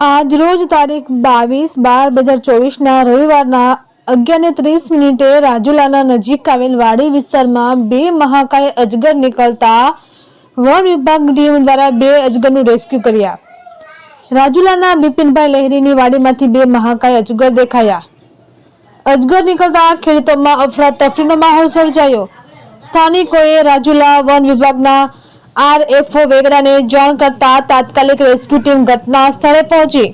આજ રોજ તારીખ બાવીસ બાર બે હજાર ચોવીસના રવિવારના અગિયાર ને ત્રીસ મિનિટે રાજુલાના નજીક આવેલ વાડી વિસ્તારમાં બે મહાકાય અજગર નીકળતા વન વિભાગ ટીમ દ્વારા બે અજગરનું રેસ્ક્યુ કર્યા. રાજુલાના બિપિનભાઈ લહેરીની વાડીમાંથી બે મહાકાય અજગર દેખાયા. અજગર નીકળતા ખેડૂતોમાં અફરાતફરીનો માહોલ સર્જાયો. સ્થાનિકોએ રાજુલા વન વિભાગના આરએફઓ વેગડાને જાણ કરતા તાત્કાલિક રેસ્ક્યુ ટીમ ઘટના સ્થળે પહોંચી.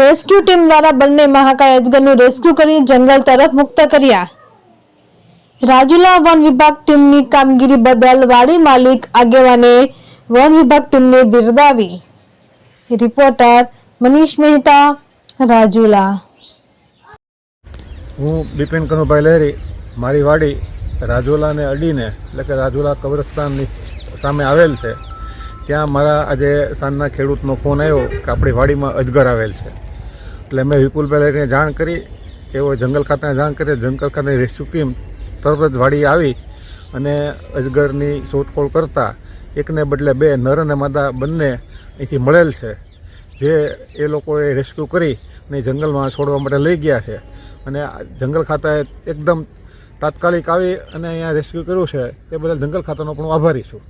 રેસ્ક્યુ ટીમ દ્વારા બંને મહાકાય અજગરનું રેસ્ક્યુ કરી જંગલ તરફ મુક્ત કર્યા. રાજુલા વન વિભાગ ટીમની કામગીરી બદલ વાડી માલિક આગેવાને વન વિભાગ ટીમને બિરદાવી. રિપોર્ટર મનીષ મહેતા, રાજુલા. હું બિપિન કનુભાઈ લહેરી, મારી વાડી રાજુલાને અડીને, એટલે કે રાજુલા કબ્રસ્તાનની સામે આવેલ છે, ત્યાં મારા આજે સાંજના ખેડૂતનો ફોન આવ્યો કે આપણી વાડીમાં અજગર આવેલ છે. એટલે મેં વિપુલભાઈ લહેરીને જાણ કરી, એવો જંગલ ખાતાને જાણ કરી જંગલ ખાતાની રેસ્ક્યુ ટીમ તરત જ વાડી આવી અને અજગરની શોધખોળ કરતાં એકને બદલે બે નર અને માદા બંને અહીંથી મળેલ છે, જે એ લોકોએ રેસ્ક્યુ કરી અને જંગલમાં છોડવા માટે લઈ ગયા છે. અને જંગલ ખાતાએ એકદમ તાત્કાલિક આવી અને અહીંયા રેસ્ક્યુ કર્યું છે એ બદલ જંગલ ખાતાનો પણ આભારી છું.